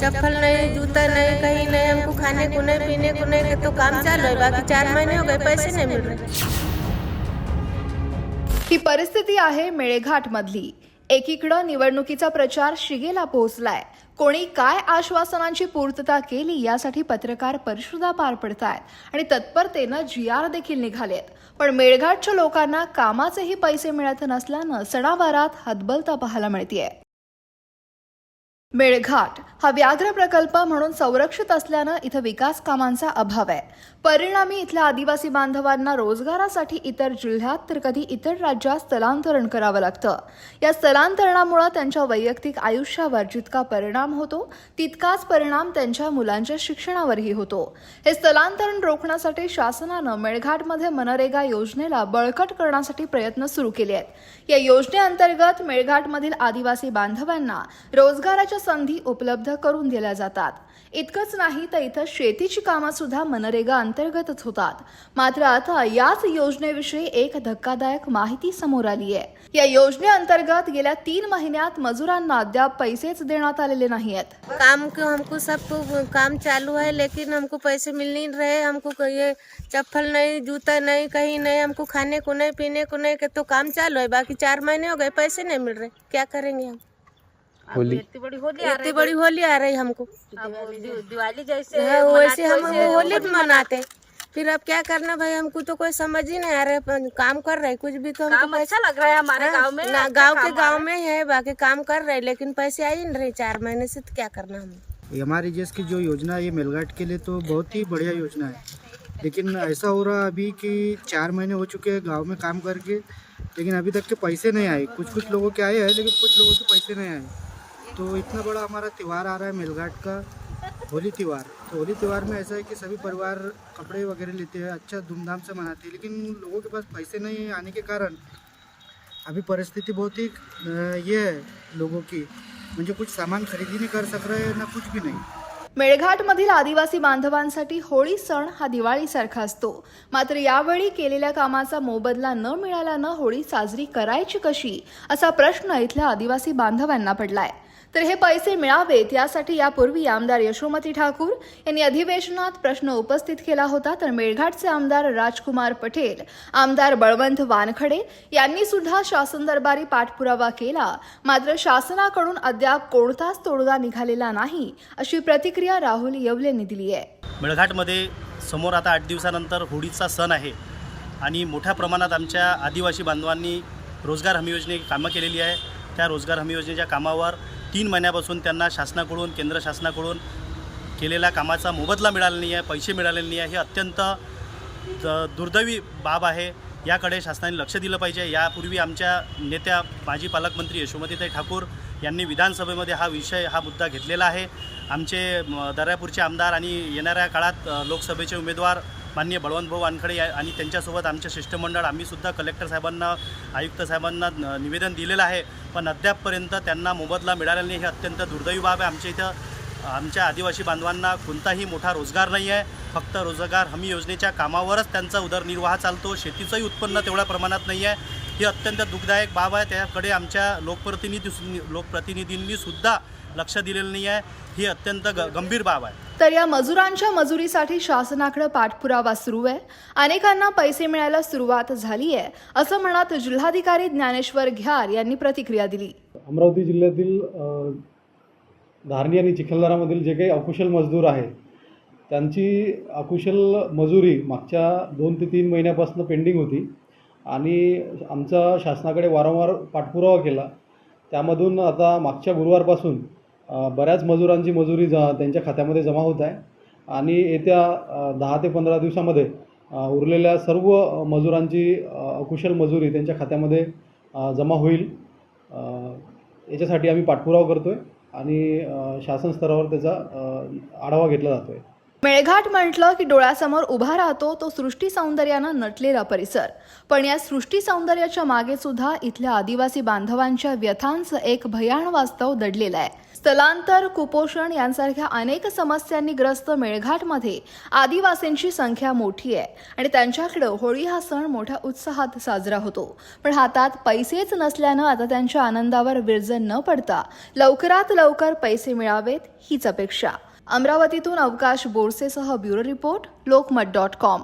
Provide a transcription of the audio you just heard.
चप्पल नहीं जूता नहीं कहीं नहीं हमको खाने को नहीं पीने को नहीं तो काम चालू है बाकी चार महीने हो गए पैसे नहीं मिल रहे। ही परिस्थिती आहे मेळघाटमधली. एकीकडं निवडणुकीचा प्रचार शिगेला पोहोचलाय. कोणी काय आश्वासनांची पूर्तता केली यासाठी पत्रकार परिषदा पार पडतायत आणि तत्परतेनं जी आर देखील निघालेत. पण मेळघाटच्या लोकांना कामाचेही पैसे मिळत नसल्यानं सणावारात हतबलता पाहायला मिळतीये. मेळघाट हा व्याघ्र प्रकल्प म्हणून संरक्षित असल्यानं इथं विकास कामांचा अभाव आहे. परिणामी इथल्या आदिवासी बांधवांना रोजगारासाठी इतर जिल्ह्यात तर कधी इतर राज्यात स्थलांतरण करावं लागतं. या स्थलांतरणामुळे त्यांच्या वैयक्तिक आयुष्यावर जितका परिणाम होतो तितकाच परिणाम त्यांच्या मुलांच्या शिक्षणावरही होतो. हे स्थलांतरण रोखण्यासाठी शासनानं मेळघाटमध्ये मनरेगा योजनेला बळकट करण्यासाठी प्रयत्न सुरू केले आहेत. या योजनेअंतर्गत मेळघाटमधील आदिवासी बांधवांना रोजगाराच्या संधी उपलब्ध करून दिल्या जातात. इतकंच नाही तर इथं शेतीची कामं सुद्धा मनरेगा अंतर्गतच होतात. मात्र आता याच योजनेविषयी एक धक्कादायक माहिती समोर आली आहे. या योजनेअंतर्गत गेल्या तीन महिन्यात मजुरांना अद्याप पैसेच देण्यात आलेले नाही आहेत काम हमको सबको काम चालू है लेकिन हमको पैसे मिल नहीं रहे हमको ये चप्पल नहीं जूता नहीं कहीं नहीं हमको खाने को नहीं पीने को नहीं तो काम चालू है बाकी चार महीने हो गए पैसे नहीं मिल रहे क्या करेंगे हम? होली। इतनी बड़ी होली आ रही हमको। दिवाली जैसे हाँ, वैसे हम होली भी मनाते फिर अब क्या करना भाई हमको तो कोई समझ ही नहीं आ रहा है काम कर रहे कुछ भी तो हमको काम अच्छा लग रहा है हमारे हाँ, गाँव में ना गाँव के गाँव में ही। है बाकी काम कर रहे हैं, लेकिन पैसे आ ही नहीं रहे चार महीने से तो क्या करना हम एम आर की जो योजना है ये मेलघाट के लिए तो बहुत ही बढ़िया योजना है। लेकिन ऐसा हो रहा अभी कि चार महीने हो चुके हैं गाँव में काम करके लेकिन अभी तक के पैसे नहीं आए। कुछ कुछ लोगों के आए हैं लेकिन कुछ लोगों के पैसे नहीं आए। तो इतना बड़ा हमारा त्यौहार आ रहा है मेलघाट का होली त्यौहार। तो होली त्यौहार में ऐसा है कि सभी परिवार कपड़े वगैरह लेते हैं अच्छा धूमधाम से मनाते हैं लेकिन लोगों के पास पैसे नहीं आने के कारण। अभी परिस्थिति बहुत ही ये है लोगों की म्हणजे कुछ सामान खरेदी नहीं कर सक रहे ना कुछ भी नहीं। मेळघाटमधील आदिवासी बांधवांसाठी होळी सण हा दिवाळीसारखा असतो. मात्र यावेळी केलेल्या कामाचा मोबदला न मिळाल्यानं होळी साजरी करायची कशी असा प्रश्न इथल्या आदिवासी बांधवांना पडलाय. तर हे पैसे मिळावेत यासाठी यापूर्वी आमदार यशोमती ठाकूर यांनी अधिवेशनात प्रश्न उपस्थित केला होता. तर मेळघाटचे आमदार राजकुमार पटेल आमदार बळवंत वानखडे यांनी सुद्धा शासन दरबारी पाठपुरावा केला. मात्र शासनाकडून अद्याप कोणताच तोडगा निघालेला नाही अशी प्रतिक्रिया राहुल येवलेंनी दिली आहे. मेळघाटमध्ये समोर आता आठ दिवसानंतर होळीचा सण आहे आणि मोठ्या प्रमाणात आमच्या आदिवासी बांधवांनी रोजगार हमी योजने कामं केलेली आहे. त्या रोजगार हमी योजनेच्या कामावर तीन महिन्यापासून त्यांना शासनाकडून केंद्र शासनाकडून केलेल्या कामाचा मोबदला मिळाला नाही आहे पैसे मिळालेले नाही आहे हे अत्यंत दुर्दैवी बाब आहे. याकडे शासनाने लक्ष दिलं पाहिजे. यापूर्वी आमच्या नेत्या माजी पालकमंत्री यशोमतीताई ठाकूर यांनी विधानसभेमध्ये हा विषय हा मुद्दा घेतलेला आहे. आमचे दर्यापूरचे आमदार आणि येणाऱ्या काळात लोकसभेचे उमेदवार मान्य बळवंतभाऊ वानखडे आणि त्यांच्यासोबत आमचे शिष्टमंडळ आम्हीसुद्धा कलेक्टर साहेबांना आयुक्त साहेबांना निवेदन दिलेलं आहे. पण अद्यापपर्यंत त्यांना मोबदला मिळालेला नाही. हे अत्यंत दुर्दैवी बाब आहे. आमच्या इथं आमच्या आदिवासी बांधवांना कोणताही मोठा रोजगार नाही आहे. फक्त रोजगार हमी योजनेच्या कामावरच त्यांचा उदरनिर्वाह चालतो. शेतीचंही उत्पन्न तेवढ्या प्रमाणात नाही आहे. ही अत्यंत दुःखदायक बाब आहे. त्याकडे आमच्या लोकप्रतिनिधी लोकप्रतिनिधींनीसुद्धा लक्ष दिलेलं नाही आहे. ही अत्यंत ग गंभीर बाब आहे. तर या मजुरांच्या मजुरीसाठी शासनाकडे पाठपुरावा सुरू आहे. अनेकांना पैसे मिळायला सुरुवात झाली आहे असं म्हणत जिल्हाधिकारी ज्ञानेश्वर घ्यार यांनी प्रतिक्रिया दिली. अमरावती जिल्ह्यातील धारणी आणि चिखलदरामधील जे काही अकुशल मजदूर आहेत त्यांची अकुशल मजुरी मागच्या दोन ते तीन महिन्यापासून पेंडिंग होती आणि आमचा शासनाकडे वारंवार पाठपुरावा केला. त्यामधून आता मागच्या गुरुवारपासून बऱ्याच मजुरांची मजुरी ज त्यांच्या खात्यामध्ये जमा होत आहे. आणि येत्या दहा ते पंधरा दिवसामध्ये उरलेल्या सर्व मजुरांची अकुशल मजुरी त्यांच्या खात्यामध्ये जमा होईल. याच्यासाठी आम्ही पाठपुरावा करतो आहे आणि शासन स्तरावर त्याचा आढावा घेतला जातो आहे मेळघाट म्हटलं की डोळ्यासमोर उभा राहतो तो सृष्टी सौंदर्यानं नटलेला परिसर. पण या सृष्टी सौंदर्याच्या मागे सुद्धा इथल्या आदिवासी बांधवांच्या व्यथांचं एक भयाण वास्तव दडलेलं आहे. स्थलांतर कुपोषण यांसारख्या अनेक समस्यांनी ग्रस्त मेळघाटमध्ये आदिवासींची संख्या मोठी आहे आणि त्यांच्याकडं होळी हा सण मोठ्या उत्साहात साजरा होतो. पण हातात पैसेच नसल्यानं आता त्यांच्या आनंदावर विरजन न पडता लवकरात लवकर पैसे मिळावेत हीच अपेक्षा. अमरावतीतून अवकाश बोरसेसह bureau report Lokmat dot com.